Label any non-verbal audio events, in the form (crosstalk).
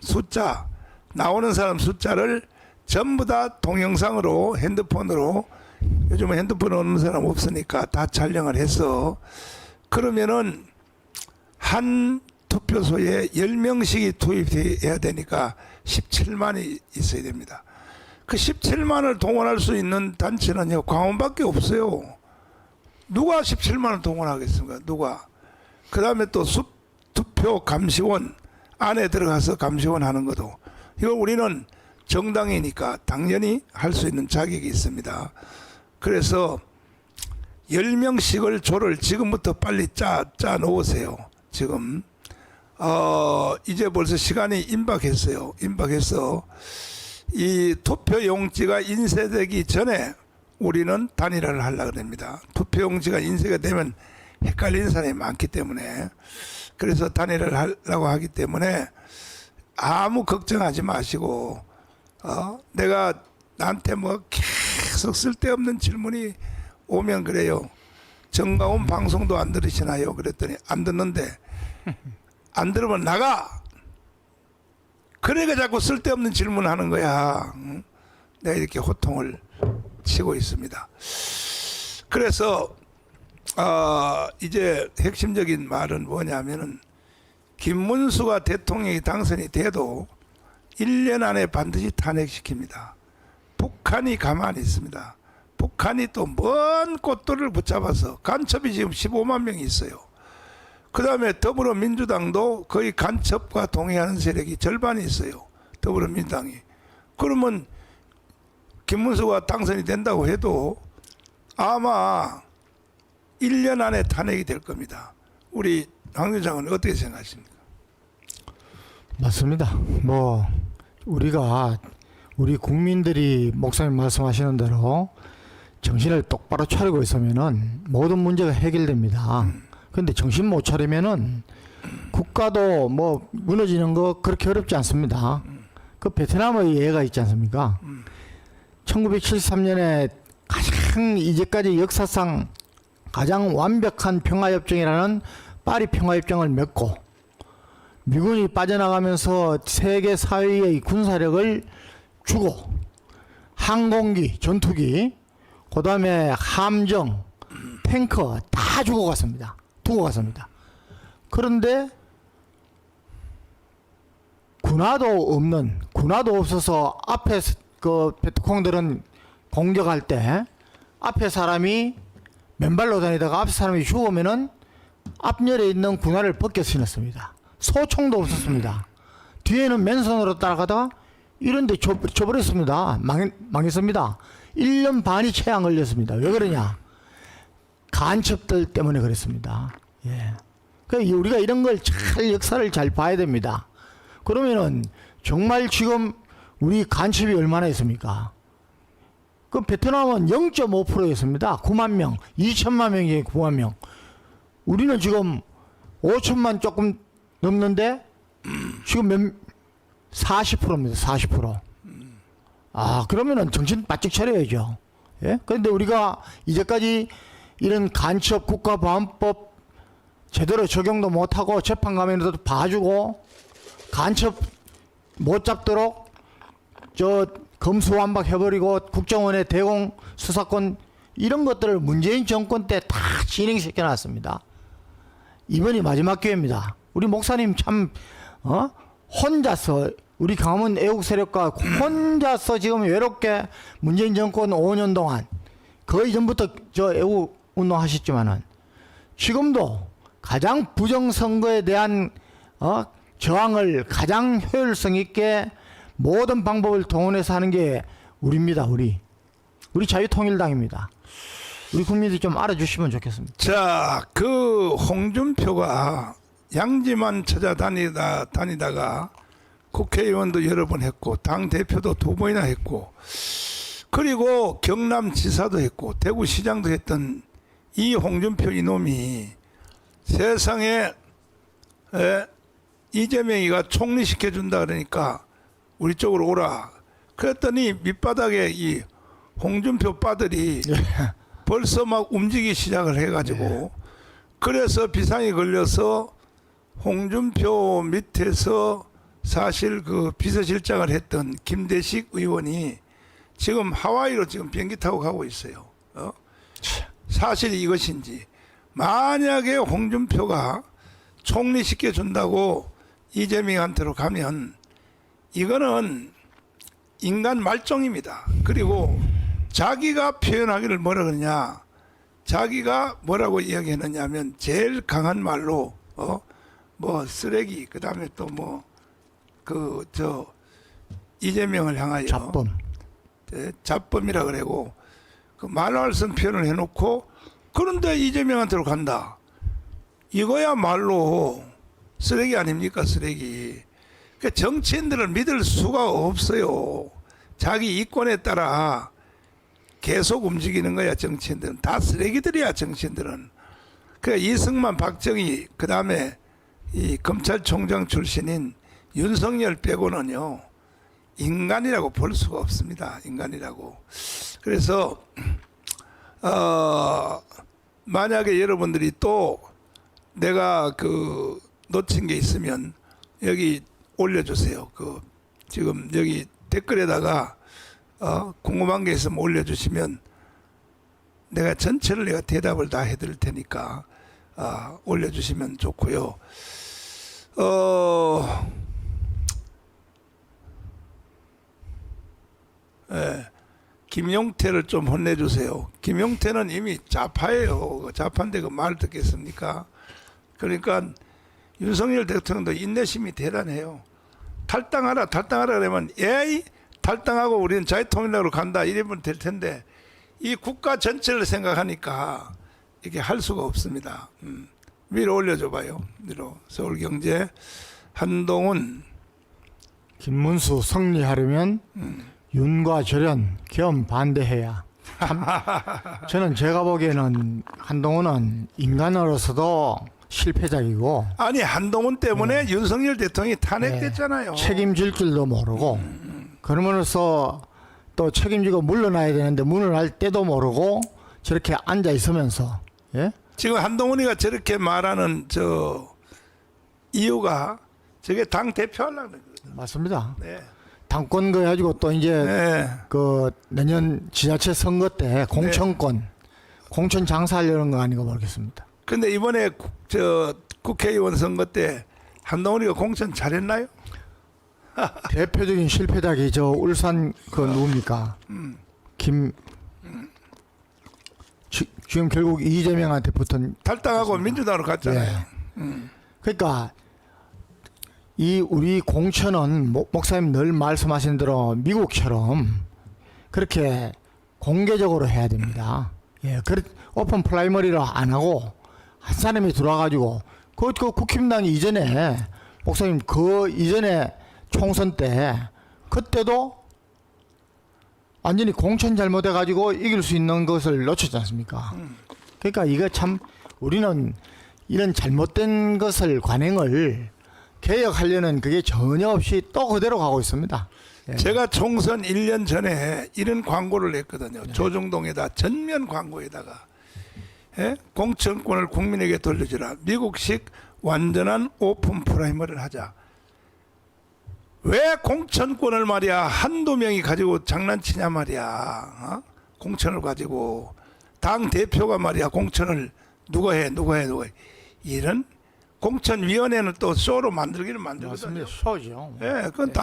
숫자 나오는 사람 숫자를 전부 다 동영상으로 핸드폰으로 요즘은 핸드폰 없는 사람 없으니까 다 촬영을 해서 그러면은 한 투표소에 10명씩이 투입해야 되니까 17만이 있어야 됩니다. 그 17만을 동원할 수 있는 단체는요, 광원밖에 없어요. 누가 17만을 동원하겠습니까? 누가? 그 다음에 또 수, 투표 감시원 안에 들어가서 감시원 하는 것도 이거 우리는 정당이니까 당연히 할 수 있는 자격이 있습니다. 그래서 10명씩을 조를 지금부터 빨리 짜, 짜 놓으세요. 지금. 어, 이제 벌써 시간이 임박했어요. 임박해서 이 투표 용지가 인쇄되기 전에 우리는 단일화를 하려고 합니다. 투표 용지가 인쇄가 되면 헷갈리는 사람이 많기 때문에 그래서 단일화를 하려고 하기 때문에 아무 걱정하지 마시고 어? 내가 나한테 뭐 계속 쓸데없는 질문이 오면 그래요. 정가운 방송도 안 들으시나요? 그랬더니 안 듣는데 안 들으면 나가. 그러니까 자꾸 쓸데없는 질문하는 거야. 응? 내가 이렇게 호통을 치고 있습니다. 그래서 어, 이제 핵심적인 말은 뭐냐면은 김문수가 대통령이 당선이 돼도 1년 안에 반드시 탄핵시킵니다. 북한이 가만히 있습니다. 북한이 또 먼 꽃돌을 붙잡아서 간첩이 지금 15만 명이 있어요. 그 다음에 더불어민주당도 거의 간첩과 동의하는 세력이 절반이 있어요. 더불어민주당이. 그러면 김문수가 당선이 된다고 해도 아마 1년 안에 탄핵이 될 겁니다. 우리 황 의장은 어떻게 생각하십니까? 맞습니다. 뭐 우리가 우리 국민들이 목사님 말씀하시는 대로 정신을 똑바로 차리고 있으면은 모든 문제가 해결됩니다. 근데 정신 못 차리면은 국가도 뭐 무너지는 거 그렇게 어렵지 않습니다. 그 베트남의 예가 있지 않습니까? 1973년에 가장 이제까지 역사상 가장 완벽한 평화협정이라는 파리 평화협정을 맺고 미군이 빠져나가면서 세계 사회의 군사력을 주고 항공기, 전투기, 그 다음에 함정, 탱커 다 주고 갔습니다. 두고 갔습니다. 그런데 군화도 없는 군화도 없어서 앞에 그 베트콩들은 공격할 때 앞에 사람이 맨발로 다니다가 앞에 사람이 죽으면은 앞열에 있는 군화를 벗겨 신었습니다. 소총도 없었습니다. 뒤에는 맨손으로 따라가다가 이런데 줘, 줘버렸습니다. 망, 망했습니다. 1년 반이 채 안 걸렸습니다. 왜 그러냐? 간첩들 때문에 그랬습니다. 예. 그러니까 우리가 이런 걸 잘 역사를 잘 봐야 됩니다. 그러면은 정말 지금 우리 간첩이 얼마나 있습니까? 그 베트남은 0.5%였습니다. 9만 명, 2천만 명이 9만 명. 우리는 지금 5천만 조금 넘는데 지금 몇 40%입니다. 40%. 아, 그러면은 정신 바짝 차려야죠. 예? 그런데 우리가 이제까지 이런 간첩 국가 보안법 제대로 적용도 못하고 재판 가면서도 봐주고 간첩 못 잡도록 저 검수완박 해버리고 국정원의 대공 수사권 이런 것들을 문재인 정권 때 다 진행시켜 놨습니다. 이번이 마지막 기회입니다. 우리 목사님 참 어? 혼자서 우리 강원 애국 세력과 혼자서 지금 외롭게 문재인 정권 5년 동안 거의 전부터 저 애국 운동 하셨지만은 지금도 가장 부정 선거에 대한 어? 저항을 가장 효율성 있게 모든 방법을 동원해서 하는 게 우리입니다. 우리 우리 자유통일당입니다. 우리 국민들이 좀 알아주시면 좋겠습니다. 자, 그 홍준표가 양지만 찾아다니다 다니다가 국회의원도 여러 번 했고 당 대표도 두 번이나 했고 그리고 경남지사도 했고 대구시장도 했던 이 홍준표 이놈이 세상에 에, 이재명이가 총리시켜 준다 그러니까 우리 쪽으로 오라. 그랬더니 밑바닥에 이 홍준표 빠들이 (laughs) 벌써 막 움직이기 시작을 해가지고 그래서 비상이 걸려서 홍준표 밑에서 사실 그 비서실장을 했던 김대식 의원이 지금 하와이로 지금 비행기 타고 가고 있어요. 어? 사실이 이것인지 만약에 홍준표가 총리 시켜준다고 이재명한테로 가면 이거는 인간 말종입니다. 그리고 자기가 표현하기를 뭐라 그러냐 자기가 뭐라고 이야기했느냐 하면 제일 강한 말로 어 뭐 쓰레기 그다음에 또 뭐 그 저 이재명을 향하여 잡범. 예, 잡범이라 그래고 그 말할선 표현을 해놓고 그런데 이재명한테로 간다. 이거야말로 쓰레기 아닙니까 쓰레기. 그 정치인들을 믿을 수가 없어요. 자기 이권에 따라 계속 움직이는 거야 정치인들은 다 쓰레기들이야 정치인들은. 그 이승만, 박정희 그 다음에 이 검찰총장 출신인 윤석열 빼고는요. 인간이라고 볼 수가 없습니다. 인간이라고. 그래서 어 만약에 여러분들이 또 내가 그 놓친 게 있으면 여기 올려주세요. 그 지금 여기 댓글에다가 어 궁금한 게 있으면 올려주시면 내가 전체를 내가 대답을 다 해드릴 테니까 아, 올려주시면 좋고요. 어. 예, 김용태를 좀 혼내주세요. 김용태는 이미 좌파예요. 그 좌파인데 그 말 듣겠습니까? 그러니까 윤석열 대통령도 인내심이 대단해요. 탈당하라, 탈당하라 그러면 에이 탈당하고 우리는 자유통일당으로 간다 이러면 될 텐데 이 국가 전체를 생각하니까 이게 할 수가 없습니다. 음. 위로 올려줘봐요. 위로 서울경제 한동훈 김문수 승리하려면 윤과 절연 겸 반대해야. 참, (laughs) 저는 제가 보기에는 한동훈은 인간으로서도 실패작이고 아니 한동훈 때문에 윤석열 대통령이 탄핵됐잖아요. 책임질 줄도 모르고 그러면서 또 책임지고 물러나야 되는데 물러날 때도 모르고 저렇게 앉아 있으면서 예? 지금 한동훈이가 저렇게 말하는 저 이유가 저게 당 대표 하려는 거거든. 맞습니다. 네. 당권 거 가지고 또 이제 네. 그 내년 지자체 선거 때 공천권 공천 장사하려는 거 아닌가 모르겠습니다. 근데 이번에 국, 저 국회의원 선거 때 한동훈이가 공천 잘했나요? (laughs) 대표적인 실패작이 저 울산 그 누굽니까? 김 지, 지금 결국 이재명한테 붙은 탈당하고 민주당으로 갔잖아요. 그러니까 이 우리 공천은 목- 목사님 늘 말씀하신 대로 미국처럼 그렇게 공개적으로 해야 됩니다. 예, 그 오픈 프라이머리로 안 하고 한 사람이 들어와가지고 그, 그 국힘당이 이전에 목사님 그 이전에 총선 때 그때도 완전히 공천 잘못해가지고 이길 수 있는 것을 놓쳤지 않습니까? 그러니까 이거 참 우리는 이런 잘못된 것을 관행을 개혁하려는 그게 전혀 없이 또 그대로 가고 있습니다. 예. 제가 총선 1년 전에 이런 광고를 냈거든요. 조중동에다 전면 광고에다가 예? 공천권을 국민에게 돌려주라. 미국식 완전한 오픈 프라이머를 하자. 왜 공천권을 말이야 한두 명이 가지고 장난치냐 말이야. 어? 공천을 가지고 당 대표가 말이야 공천을 누가 해 누가 해 누가 해 이런 공천위원회는 또 쇼로 만들기를 만들거든요. 맞습니다. 쇼죠. 예, 그건 다